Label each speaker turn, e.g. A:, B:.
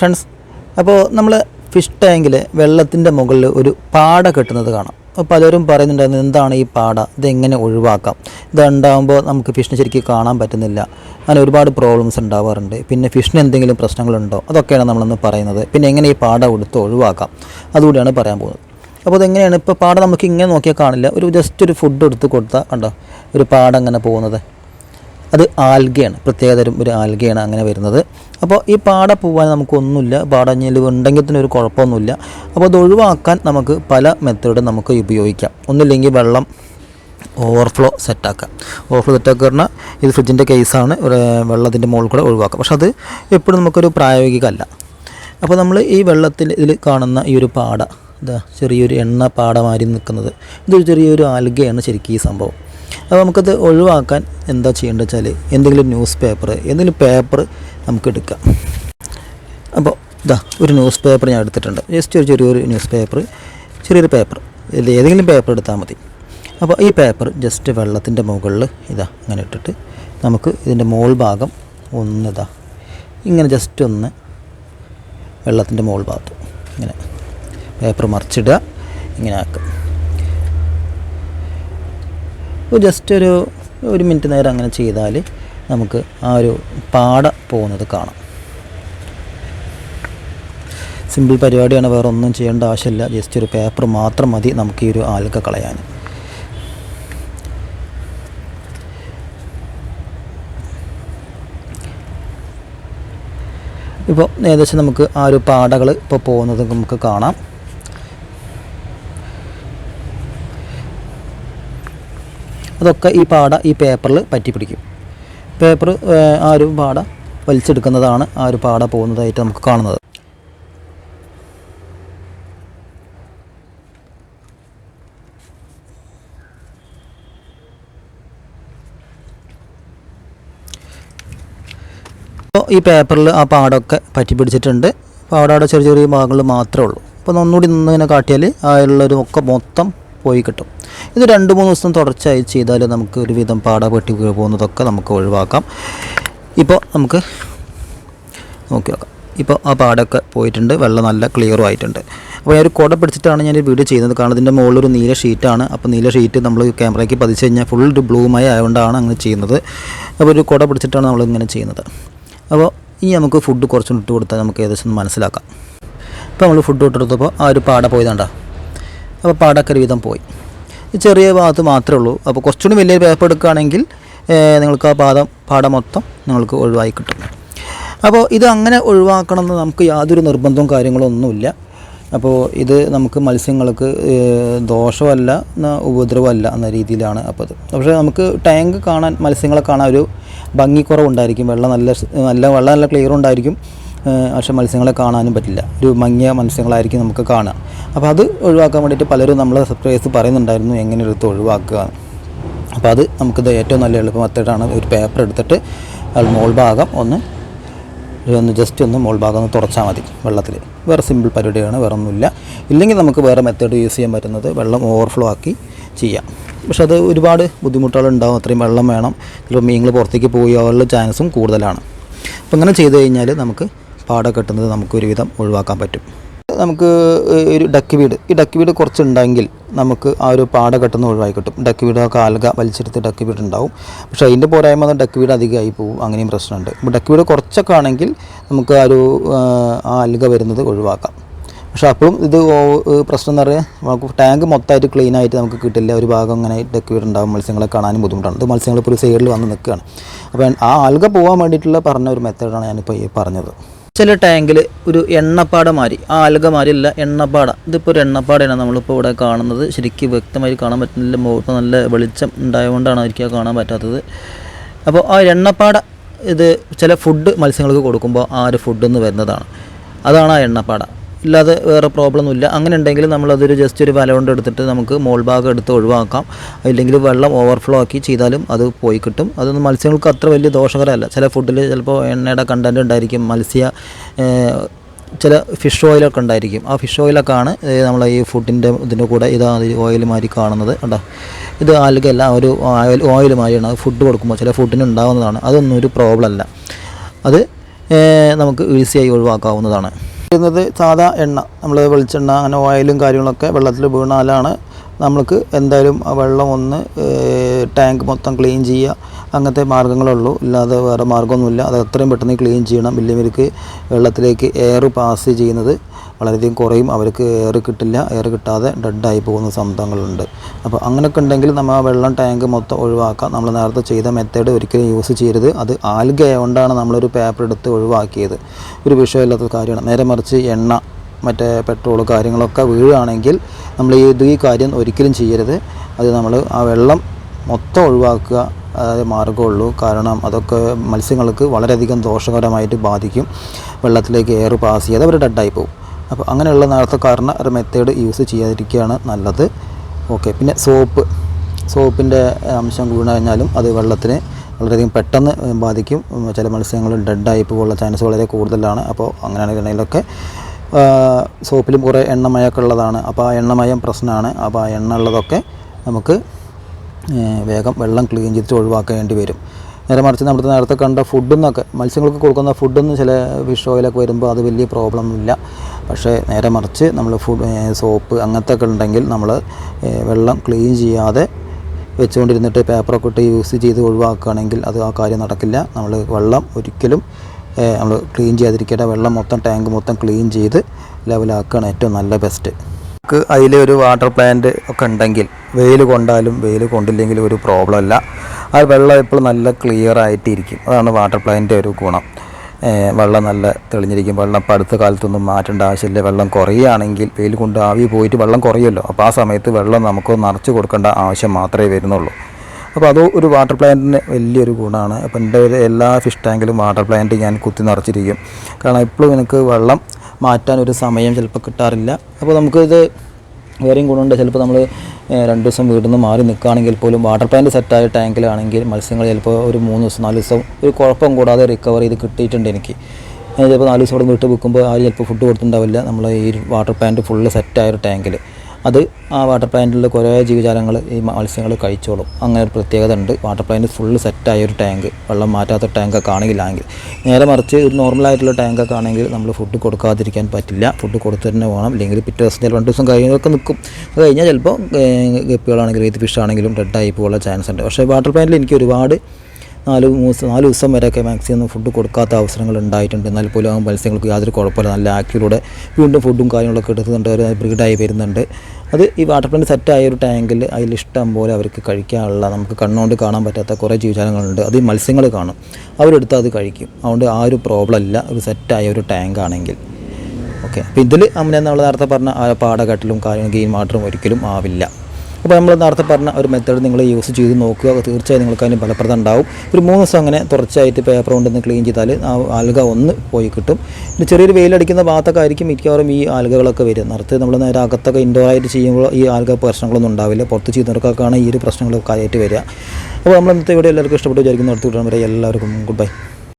A: Friends അപ്പോൾ നമ്മൾ fish ടാങ്കിൽ വെള്ളത്തിന്റെ മുകളിൽ ഒരു പാട കെട്ടുന്നത് കാണാം. അപ്പോൾ പലരും പറയുന്നുണ്ടായിരുന്നു എന്താണ് ഈ പാട? ഇതെങ്ങനെ ഒഴിവാക്കാം? ഇതുണ്ടാകുമ്പോൾ നമുക്ക് ഫിഷിനെ ശരിക്കും കാണാൻ പറ്റുന്നില്ല. അങ്ങനെ ഒരുപാട് പ്രോബ്ലംസ് ഉണ്ടാവാറുണ്ട്. പിന്നെ ഫിഷിന് എന്തെങ്കിലും പ്രശ്നങ്ങളുണ്ടോ? അതൊക്കെയാണ് നമ്മളൊന്ന് പറയുന്നത്. പിന്നെ എങ്ങനെ ഈ പാട കൊടുത്ത് ഒഴിവാക്കാം? അതുകൂടിയാണ് പറയാൻ പോകുന്നത്. അപ്പോൾ അതെങ്ങനെയാണ് ഇപ്പോൾ പാട നമുക്ക് ഇങ്ങനെ നോക്കിയാൽ കാണില്ല. ഒരു ജസ്റ്റ് ഒരു ഫുഡ് എടുത്ത് കൊടുത്താൽ കണ്ടോ? ഒരു പാട അങ്ങനെ പോകുന്നത്. അത് ആൽഗയാണ് പ്രത്യേകതരം ഒരു ആൽഗയാണ് അങ്ങനെ വരുന്നത്. അപ്പോൾ ഈ പാട പോവാൻ നമുക്കൊന്നുമില്ല പാടഞ്ഞിൽ ഉണ്ടെങ്കിൽ തന്നെ ഒരു കുഴപ്പമൊന്നുമില്ല. അപ്പോൾ അത് ഒഴിവാക്കാൻ നമുക്ക് പല മെത്തേഡ് നമുക്ക് ഉപയോഗിക്കാം. ഒന്നില്ലെങ്കിൽ വെള്ളം ഓവർഫ്ലോ സെറ്റാക്കാം ഓവർഫ്ലോ സെറ്റാക്കുക പറഞ്ഞാൽ ഇത് ഫ്രിഡ്ജിന്റെ കേസാണ് വെള്ളത്തിന്റെ മുകളിൽ കൂടെ ഒഴിവാക്കുക പക്ഷെ അത് എപ്പോഴും നമുക്കൊരു പ്രായോഗികമല്ല. അപ്പോൾ നമ്മൾ ഈ വെള്ളത്തിൽ ഇതിൽ കാണുന്ന ഈ ഒരു പാട ഇതാ ചെറിയൊരു എണ്ണ പാട മാറി നിൽക്കുന്നത്. ഇതൊരു ചെറിയൊരു ആൽഗയാണ് ശരിക്കും ഈ സംഭവം. അപ്പോൾ നമുക്കത് ഒഴിവാക്കാൻ എന്താ ചെയ്യേണ്ടത് വെച്ചാൽ എന്തെങ്കിലും ന്യൂസ് പേപ്പർ എന്തെങ്കിലും പേപ്പർ നമുക്ക് എടുക്കാം. അപ്പോൾ ഇതാ ഒരു ന്യൂസ് പേപ്പർ ഞാൻ എടുത്തിട്ടുണ്ട്. ജസ്റ്റ് ഒരു ചെറിയൊരു ന്യൂസ് പേപ്പർ ചെറിയൊരു പേപ്പർ ഇതിൽ ഏതെങ്കിലും പേപ്പർ എടുത്താൽ മതി. അപ്പോൾ ഈ പേപ്പർ ജസ്റ്റ് വെള്ളത്തിന്റെ മുകളിൽ ഇതാ അങ്ങനെ ഇട്ടിട്ട് നമുക്ക് ഇതിന്റെ മോൾ ഭാഗം ഒന്ന് ഇതാ ഇങ്ങനെ ജസ്റ്റ് ഒന്ന് വെള്ളത്തിന്റെ മോൾ ഭാഗത്ത് ഇങ്ങനെ പേപ്പർ മറിച്ചിടുക ഇങ്ങനെ ആക്കുക. ജസ്റ്റ് ഒരു ഒരു മിനിറ്റ് നേരം അങ്ങനെ ചെയ്താൽ നമുക്ക് ആ ഒരു പാട പോകുന്നത് കാണാം. സിമ്പിൾ പരിപാടിയാണ് വേറെ ഒന്നും ചെയ്യേണ്ട ആവശ്യമില്ല. ജസ്റ്റ് ഒരു പേപ്പർ മാത്രം മതി നമുക്ക് ഈ ഒരു ആൽക്ക കളയാൻ ഇപ്പോൾ ഏകദേശം നമുക്ക് ആ ഒരു പാടകൾ ഇപ്പോൾ പോകുന്നത് നമുക്ക് കാണാം. അതൊക്കെ ഈ പാട ഈ പേപ്പറിൽ പറ്റി പിടിക്കും പേപ്പർ ആ ഒരു പാട വലിച്ചെടുക്കുന്നതാണ് ആ ഒരു പാട പോകുന്നതായിട്ട് നമുക്ക് കാണുന്നത്. അപ്പോൾ ഈ പേപ്പറിൽ ആ പാടമൊക്കെ പറ്റി പിടിച്ചിട്ടുണ്ട് പാടയുടെ ചെറിയ ചെറിയ ഭാഗങ്ങൾ മാത്രമേ ഉള്ളൂ. അപ്പോൾ ഒന്നുകൂടി നിന്ന് ഇങ്ങനെ കാട്ടിയാൽ അതിലുള്ളൊരു ഒക്കെ മൊത്തം പോയി കിട്ടും. ഇത് രണ്ട് മൂന്ന് ദിവസം തുടർച്ചയായി ചെയ്താൽ നമുക്ക് ഒരുവിധം പാടപെട്ടി പോകുന്നതൊക്കെ നമുക്ക് ഒഴിവാക്കാം. ഇപ്പോൾ നമുക്ക് നോക്കി നോക്കാം. ഇപ്പോൾ ആ പാടൊക്കെ പോയിട്ടുണ്ട്. വെള്ളം നല്ല ക്ലിയറും ആയിട്ടുണ്ട്. അപ്പോൾ ഞാൻ ഒരു കുട പിടിച്ചിട്ടാണ് ഞാൻ വീഡിയോ ചെയ്യുന്നത്. കാരണം ഇതിന്റെ മുകളിലൊരു നീല ഷീറ്റാണ്. അപ്പോൾ നീല ഷീറ്റ് നമ്മൾ ക്യാമറയ്ക്ക് പതിച്ച് കഴിഞ്ഞാൽ ഫുൾ ഒരു ബ്ലൂമായി ആയതുകൊണ്ടാണ് അങ്ങനെ ചെയ്യുന്നത്. അപ്പോൾ ഒരു കുട പിടിച്ചിട്ടാണ് നമ്മൾ ഇങ്ങനെ ചെയ്യുന്നത്. അപ്പോൾ ഇനി നമുക്ക് ഫുഡ് കുറച്ചും ഇട്ട് കൊടുത്താൽ നമുക്ക് ഏകദേശം മനസ്സിലാക്കാം. ഇപ്പോൾ നമ്മൾ ഫുഡ് ഇട്ടെടുത്തപ്പോൾ ആ ഒരു പാട പോയതാണ്ടാ. അപ്പോൾ പാടൊക്കെ ഒരു വിധം പോയി. ചെറിയ ഭാഗത്ത് മാത്രമേ ഉള്ളൂ. അപ്പോൾ കുറച്ചുകൂടി വലിയ പേപ്പർ എടുക്കുകയാണെങ്കിൽ നിങ്ങൾക്ക് ആ പാദം പാഠം മൊത്തം നിങ്ങൾക്ക് ഒഴിവായി കിട്ടും. അപ്പോൾ ഇത് അങ്ങനെ ഒഴിവാക്കണം എന്ന് നമുക്ക് യാതൊരു നിർബന്ധവും കാര്യങ്ങളും ഒന്നുമില്ല. അപ്പോൾ ഇത് നമുക്ക് മത്സ്യങ്ങൾക്ക് ദോഷമല്ല ഉപദ്രവമല്ല എന്ന രീതിയിലാണ് അപ്പോൾ അത് പക്ഷേ നമുക്ക് ടാങ്ക് കാണാൻ മത്സ്യങ്ങളെ കാണാൻ ഒരു ഭംഗിക്കുറവുണ്ടായിരിക്കും. വെള്ളം നല്ല നല്ല വെള്ളം നല്ല ക്ലിയർ ഉണ്ടായിരിക്കും. പക്ഷെ മത്സ്യങ്ങളെ കാണാനും പറ്റില്ല. ഒരു മങ്ങിയ മത്സ്യങ്ങളായിരിക്കും നമുക്ക് കാണുക അപ്പോൾ അത് ഒഴിവാക്കാൻ വേണ്ടിയിട്ട് പലരും നമ്മളെ സബ്സ്ക്രൈബേഴ്സ് പറയുന്നുണ്ടായിരുന്നു എങ്ങനെ എടുത്ത് ഒഴിവാക്കുക. അപ്പോൾ അത് നമുക്കിത് ഏറ്റവും നല്ല എളുപ്പം മെത്തേഡാണ് ഒരു പേപ്പർ എടുത്തിട്ട് അത് മോൾ ഭാഗം ഒന്ന് ഒന്ന് ജസ്റ്റ് ഒന്ന് മോൾ ഭാഗം ഒന്ന് തുറച്ചാൽ മതി വെള്ളത്തിൽ വേറെ സിമ്പിൾ പരിപാടിയാണ് വേറെ ഒന്നുമില്ല ഇല്ലെങ്കിൽ നമുക്ക് വേറെ മെത്തേഡ് യൂസ് ചെയ്യാൻ പറ്റുന്നത് വെള്ളം ഓവർഫ്ലോ ആക്കി ചെയ്യാം. പക്ഷെ അത് ഒരുപാട് ബുദ്ധിമുട്ടുകളുണ്ടാവും. അത്രയും വെള്ളം വേണം. ചിലപ്പോൾ മീനുകൾ പുറത്തേക്ക് പോകാനുള്ള ചാൻസും കൂടുതലാണ്. അപ്പോൾ അങ്ങനെ ചെയ്ത് കഴിഞ്ഞാൽ നമുക്ക് പാട കെട്ടുന്നത് നമുക്ക് ഒരുവിധം ഒഴിവാക്കാൻ പറ്റും. നമുക്ക് ഒരു ഡക്ക് വീട്. ഈ ഡക്ക് വീട് കുറച്ചുണ്ടെങ്കിൽ നമുക്ക് ആ ഒരു പാട കെട്ടുന്ന ഒഴിവായി കിട്ടും. ഡക്ക് വീടൊക്കെ ആൽഗ വലിച്ചെടുത്ത് ഡക്ക് വീട് ഉണ്ടാവും. പക്ഷേ അതിന്റെ പോരായ്മ ഡക്ക് വീട് അധികമായി പോകും. അങ്ങനെയും പ്രശ്നമുണ്ട്. അപ്പോൾ ഡക്ക് വീട് കുറച്ചൊക്കെ ആണെങ്കിൽ നമുക്ക് ആ ഒരു ആ ആൽഗ വരുന്നത് ഒഴിവാക്കാം. പക്ഷേ അപ്പോഴും ഇത് പ്രശ്നം എന്ന് പറയുക നമുക്ക് ടാങ്ക് മൊത്തമായിട്ട് ക്ലീൻ ആയിട്ട് നമുക്ക് കിട്ടില്ല. ഒരു ഭാഗം അങ്ങനെ ഡക്ക് വീടുണ്ടാകും മത്സ്യങ്ങളെ കാണാനും ബുദ്ധിമുട്ടാണ്. ഇത് മത്സ്യങ്ങൾ ഇപ്പോൾ ഒരു സൈഡിൽ വന്ന് നിൽക്കുകയാണ്. അപ്പോൾ ആ ആൽഗ പോകാൻ വേണ്ടിയിട്ടുള്ള പറഞ്ഞ ഒരു മെത്തേഡാണ് ഞാനിപ്പോൾ ഈ പറഞ്ഞത്. ചില ടാങ്കിൽ ഒരു എണ്ണപ്പാട മാറി ആ ആൽഗ മാതിരി അല്ല എണ്ണപ്പാട. ഇതിപ്പോൾ ഒരു എണ്ണപ്പാടയാണ് നമ്മളിപ്പോൾ ഇവിടെ കാണുന്നത്. ശരിക്കും വ്യക്തമായി കാണാൻ പറ്റുന്നില്ല. മുഖത്ത് നല്ല വെളിച്ചം ഉണ്ടായതുകൊണ്ടാണ് ഒരിക്കൽ കാണാൻ പറ്റാത്തത്. അപ്പോൾ ആ എണ്ണപ്പാട ഇത് ചില ഫുഡ് മത്സ്യങ്ങൾക്ക് കൊടുക്കുമ്പോൾ ആ ഒരു ഫുഡ് എന്ന് വരുന്നതാണ്. അതാണ് ആ എണ്ണപ്പാട. ഇല്ലാതെ വേറെ പ്രോബ്ലം ഒന്നുമില്ല അങ്ങനെ ഉണ്ടെങ്കിൽ നമ്മളതൊരു ജസ്റ്റ് ഒരു വല കൊണ്ട് എടുത്തിട്ട് നമുക്ക് മോൾ ഭാഗം എടുത്ത് ഒഴിവാക്കാം. അല്ലെങ്കിൽ വെള്ളം ഓവർഫ്ലോ ആക്കി ചെയ്താലും അത് പോയി കിട്ടും. അതൊന്നും മത്സ്യങ്ങൾക്ക് അത്ര വലിയ ദോഷകരമല്ല. ചില ഫുഡിൽ ചിലപ്പോൾ എണ്ണയുടെ കണ്ടന്റ് ഉണ്ടായിരിക്കും. മത്സ്യ ചില ഫിഷ് ഓയിലൊക്കെ ഉണ്ടായിരിക്കും. ആ ഫിഷ് ഓയിലൊക്കെ ആണ് നമ്മൾ ഈ ഫുഡിന്റെ ഇതിന്റെ കൂടെ ഇതാ ഓയിൽ മാതിരി കാണുന്നത്. കണ്ടോ? ഇത് ആൽഗല്ല ഒരു ഓയിൽ ഓയിൽ മാതിരിയാണ് ഫുഡ് കൊടുക്കുമ്പോൾ ചില ഫുഡിന് ഉണ്ടാകുന്നതാണ് അതൊന്നും ഒരു പ്രോബ്ലം അല്ല. അത് നമുക്ക് ഈസിയായി ഒഴിവാക്കാവുന്നതാണ്. ചെയ്യുന്നത് സാധാ എണ്ണ. നമ്മൾ വെളിച്ചെണ്ണ അങ്ങനെ ഓയിലും കാര്യങ്ങളൊക്കെ വെള്ളത്തിൽ വീണാലാണ് നമ്മൾക്ക് എന്തായാലും വെള്ളം ഒന്ന് ടാങ്ക് മൊത്തം ക്ലീൻ ചെയ്യുക. അങ്ങനത്തെ മാർഗങ്ങളുള്ളൂ ഇല്ലാതെ വേറെ മാർഗമൊന്നുമില്ല അത് എത്രയും പെട്ടെന്ന് ക്ലീൻ ചെയ്യണം. ഇല്ലെങ്കിൽ വെള്ളത്തിലേക്ക് എയർ പാസ് ചെയ്യുന്നത് വളരെയധികം കുറയും. അവർക്ക് എയർ കിട്ടില്ല. എയർ കിട്ടാതെ ഡെഡായി പോകുന്ന സംഭവങ്ങളുണ്ട്. അപ്പോൾ അങ്ങനെയൊക്കെ ഉണ്ടെങ്കിൽ നമ്മൾ ആ വെള്ളം ടാങ്ക് മൊത്തം ഒഴിവാക്കാം. നമ്മൾ നേരത്തെ ചെയ്ത മെത്തേഡ് ഒരിക്കലും യൂസ് ചെയ്യരുത്. അത് ആൽഗ ആയതുകൊണ്ടാണ് നമ്മളൊരു പേപ്പർ എടുത്ത് ഒഴിവാക്കിയത്. ഒരു വിഷയമില്ലാത്ത കാര്യമാണ്. നേരെ മറിച്ച് എണ്ണ മറ്റേ പെട്രോൾ കാര്യങ്ങളൊക്കെ വീഴുകയാണെങ്കിൽ നമ്മൾ ഇത് ഈ കാര്യം ഒരിക്കലും ചെയ്യരുത്. അത് നമ്മൾ ആ വെള്ളം മൊത്തം ഒഴിവാക്കുക അതായത് മാർഗമുള്ളൂ. കാരണം അതൊക്കെ മത്സ്യങ്ങൾക്ക് വളരെയധികം ദോഷകരമായിട്ട് ബാധിക്കും. വെള്ളത്തിലേക്ക് എയർ പാസ് ചെയ്യാതെ അവർ ഡെഡായി പോകും. അപ്പോൾ അങ്ങനെയുള്ള നേരത്തെ കാരണം ഒരു മെത്തേഡ് യൂസ് ചെയ്യാതിരിക്കുകയാണ് നല്ലത്. ഓക്കെ പിന്നെ സോപ്പ് സോപ്പിന്റെ അംശം വീണ് കഴിഞ്ഞാലും അത് വെള്ളത്തിന് വളരെയധികം പെട്ടെന്ന് ബാധിക്കും. ചില മത്സ്യങ്ങൾ ഡെഡായി പോകാനുള്ള ചാൻസ് വളരെ കൂടുതലാണ്. അപ്പോൾ അങ്ങനെയാണെങ്കിലൊക്കെ സോപ്പിലും കുറേ എണ്ണമയമൊക്കെ ഉള്ളതാണ്. അപ്പോൾ ആ എണ്ണമയം പ്രശ്നമാണ്. അപ്പോൾ ആ എണ്ണ ഉള്ളതൊക്കെ നമുക്ക് വേഗം വെള്ളം ക്ലീൻ ചെയ്തിട്ട് ഒഴിവാക്കേണ്ടി വരും. നേരെ മറിച്ച് നമ്മൾ നേരത്തെ കണ്ട ഫുഡെന്നൊക്കെ മത്സ്യങ്ങൾക്ക് കൊടുക്കുന്ന ഫുഡെന്ന് ചില ഫിഷ് ഓയിലൊക്കെ വരുമ്പോൾ അത് വലിയ പ്രോബ്ലം ഇല്ല. പക്ഷേ നേരെ മറിച്ച് നമ്മൾ ഫുഡ് സോപ്പ് അങ്ങനത്തെ ഒക്കെ ഉണ്ടെങ്കിൽ നമ്മൾ വെള്ളം ക്ലീൻ ചെയ്യാതെ വെച്ചുകൊണ്ടിരുന്നിട്ട് പേപ്പറൊക്കെ ഇട്ട് യൂസ് ചെയ്ത് ഒഴിവാക്കുകയാണെങ്കിൽ അത് ആ കാര്യം നടക്കില്ല. നമ്മൾ വെള്ളം ഒരിക്കലും നമ്മൾ ക്ലീൻ ചെയ്യാതിരിക്കട്ടെ. വെള്ളം മൊത്തം ടാങ്ക് മൊത്തം ക്ലീൻ ചെയ്ത് ലെവലാക്കുകയാണ് ഏറ്റവും നല്ല ബെസ്റ്റ് നമുക്ക് അതിൽ ഒരു വാട്ടർ പ്ലാന്റ് ഒക്കെ ഉണ്ടെങ്കിൽ വെയിൽ കൊണ്ടാലും വെയിൽ കൊണ്ടില്ലെങ്കിലും ഒരു പ്രോബ്ലം അല്ല. ആ വെള്ളം എപ്പോഴും നല്ല ക്ലിയർ ആയിട്ടിരിക്കും. അതാണ് വാട്ടർ പ്ലാന്റിന്റെ ഒരു ഗുണം. വെള്ളം നല്ല തെളിഞ്ഞിരിക്കും. വെള്ളം ഇപ്പോൾ അടുത്ത കാലത്തൊന്നും മാറ്റേണ്ട ആവശ്യമില്ല. വെള്ളം കുറയുകയാണെങ്കിൽ വെയിൽ കൊണ്ട് ആവി പോയിട്ട് വെള്ളം കുറയുമല്ലോ. അപ്പോൾ ആ സമയത്ത് വെള്ളം നമുക്ക് നിറച്ച് കൊടുക്കേണ്ട ആവശ്യം മാത്രമേ വരുന്നുള്ളൂ. അപ്പോൾ അത് ഒരു വാട്ടർ പ്ലാന്റിന് വലിയൊരു ഗുണമാണ്. അപ്പോൾ എന്റെ എല്ലാ ഫിഷ് ടാങ്കിലും വാട്ടർ പ്ലാന്റ് ഞാൻ കുത്തി നിറച്ചിരിക്കും. കാരണം എപ്പോഴും എനിക്ക് വെള്ളം മാറ്റാൻ ഒരു സമയം ചിലപ്പോൾ കിട്ടാറില്ല. അപ്പോൾ നമുക്കിത് വേറെയും ഗുണമുണ്ട്. ചിലപ്പോൾ നമ്മൾ രണ്ട് ദിവസം വീട്ടിൽ നിന്ന് മാറി നിൽക്കുകയാണെങ്കിൽ പോലും വാട്ടർ പ്ലാന്റ് സെറ്റായ ടാങ്കിലാണെങ്കിൽ മത്സ്യങ്ങൾ ചിലപ്പോൾ ഒരു മൂന്ന് ദിവസം നാല് ദിവസം ഒരു കുഴപ്പം കൂടാതെ റിക്കവർ ചെയ്ത് കിട്ടിയിട്ടുണ്ട് എനിക്ക്. ചിലപ്പോൾ നാല് ദിവസം ഇവിടെ വീട്ടിൽ വിൽക്കുമ്പോൾ ആരും ചിലപ്പോൾ ഫുഡ് കൊടുത്തിട്ടുണ്ടാവില്ല. നമ്മൾ ഈ വാട്ടർ പ്ലാന്റ് ഫുള്ള് സെറ്റായ ഒരു ടാങ്കിൽ അത് ആ വാട്ടർ പ്ലാന്റിൽ കുറേ ജീവജാലങ്ങൾ ഈ മത്സ്യങ്ങൾ കഴിച്ചോളും. അങ്ങനെ ഒരു പ്രത്യേകത ഉണ്ട്. വാട്ടർ പ്ലാന്റ് ഫുള്ള് സെറ്റായ ഒരു ടാങ്ക് വെള്ളം മാറ്റാത്ത ടാങ്കൊക്കെ ആണെങ്കിലാണെങ്കിൽ. നേരെ മറിച്ച് ഒരു നോർമലായിട്ടുള്ള ടാങ്കൊക്കെ ആണെങ്കിൽ നമ്മൾ ഫുഡ് കൊടുക്കാതിരിക്കാൻ പറ്റില്ല. ഫുഡ് കൊടുത്തു തന്നെ വേണം ഇല്ലെങ്കിൽ പിറ്റേ ദിവസം രണ്ട് ദിവസം കഴിഞ്ഞൊക്കെ നിൽക്കും അത് കഴിഞ്ഞാൽ ചിലപ്പോൾ ഗപ്പികളാണെങ്കിലും ഏത് ഫിഷ് ആണെങ്കിലും ഡെഡായി പോകാനുള്ള ചാൻസ് ഉണ്ട്. പക്ഷേ വാട്ടർ പ്ലാന്റിൽ എനിക്ക് ഒരുപാട് നാല് മൂന്ന് നാല് ദിവസം വരെയൊക്കെ മാക്സിമം ഫുഡ് കൊടുക്കാത്ത അവസരങ്ങൾ ഉണ്ടായിട്ടുണ്ട്. എന്നാൽ പോലും ആ മത്സ്യങ്ങൾക്ക് യാതൊരു കുഴപ്പമില്ല. നല്ല ആക്കിയിലൂടെ വീണ്ടും ഫുഡും കാര്യങ്ങളൊക്കെ എടുക്കുന്നുണ്ട്. അവർ ബ്രീഡായി വരുന്നുണ്ട്. അത് ഈ വാട്ടർ പ്ലാന്റ് സെറ്റായ ഒരു ടാങ്കിൽ അതിൽ ഇഷ്ടം പോലെ അവർക്ക് കഴിക്കാനുള്ള നമുക്ക് കണ്ണുകൊണ്ട് കാണാൻ പറ്റാത്ത കുറേ ജീവജാലങ്ങളുണ്ട്. അത് മത്സ്യങ്ങൾ കാണും. അവരെടുത്ത് അത് കഴിക്കും. അതുകൊണ്ട് ആ ഒരു പ്രോബ്ലം ഇല്ല ഒരു സെറ്റായ ഒരു ടാങ്ക് ആണെങ്കിൽ. ഓക്കെ അപ്പോൾ ഇതിൽ അമ്മ നമ്മൾ നേരത്തെ പറഞ്ഞ പാടകട്ടിലും കാര്യം ഗെയിം വാട്ടറും ഒരിക്കലും ആവില്ല. അപ്പോൾ നമ്മൾ നേരത്തെ പറഞ്ഞ ഒരു മെത്തേഡ് നിങ്ങൾ യൂസ് ചെയ്ത് നോക്കുക. തീർച്ചയായും നിങ്ങൾക്ക് അതിന് ഫലപ്രദം ഉണ്ടാവും. ഒരു മൂന്ന് ദിവസം അങ്ങനെ തുടർച്ചയായിട്ട് പേപ്പർ കൊണ്ടൊന്ന് ക്ലീൻ ചെയ്താൽ ആ ആൽഗ ഒന്ന് പോയി കിട്ടും. പിന്നെ ചെറിയൊരു വെയിലടിക്കുന്ന ഭാഗത്തൊക്കെ ആയിരിക്കും മിക്കവാറും ഈ ആൽഗകളൊക്കെ വരും നേരത്തെ നമ്മൾ നേരെ അകത്തൊക്കെ ഇൻഡോർ ആയിട്ട് ചെയ്യുമ്പോൾ ഈ ആൽഗ പ്രശ്നങ്ങളൊന്നും ഉണ്ടാവില്ല. പുറത്ത് ചെയ്യുന്നവർക്കൊക്കെയാണ് ഈ ഒരു പ്രശ്നങ്ങളൊക്കെ ആയിട്ട് വരിക. അപ്പോൾ നമ്മൾ ഇന്നത്തെ ഇവിടെ എല്ലാവർക്കും ഇഷ്ടപ്പെട്ട് വിചാരിക്കുന്നു. അടുത്ത് വിടാൻ വരെ എല്ലാവർക്കും ഗുഡ് ബൈ